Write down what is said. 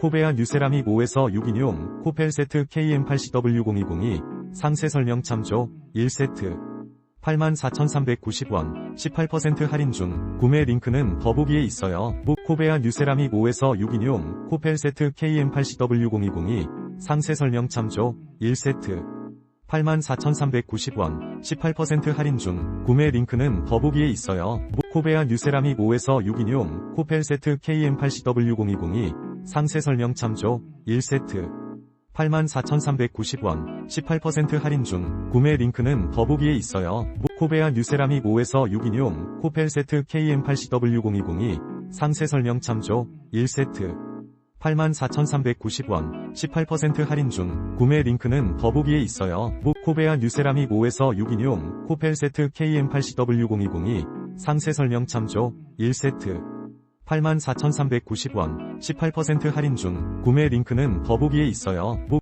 코베아 뉴세라믹 5에서 6인용 코펠 세트 KM80W020이 상세 설명 참조 1세트 84,390원 18% 할인 중 구매 링크는 더보기에 있어요. 무 코베아 뉴세라믹 5에서 6인용 코펠 세트 KM80W020이 상세 설명 참조 1세트 84,390원 18% 할인 중 구매 링크는 더보기에 있어요. 무 코베아 뉴세라믹 5에서 6인용 코펠 세트 KM80W020이 상세 설명 참조 1세트 84,390원 18% 할인 중 구매 링크는 더보기에 있어요. 무 코베아 뉴세라믹 5에서 6인용 코펠 세트 KM80W020이 상세 설명 참조 1세트 84,390원 18% 할인 중 구매 링크는 더보기에 있어요. 무 코베아 뉴세라믹 5에서 6인용 코펠 세트 KM80W020이 상세 설명 참조 1세트 84,390원 18% 할인 중 구매 링크는 더보기에 있어요. 무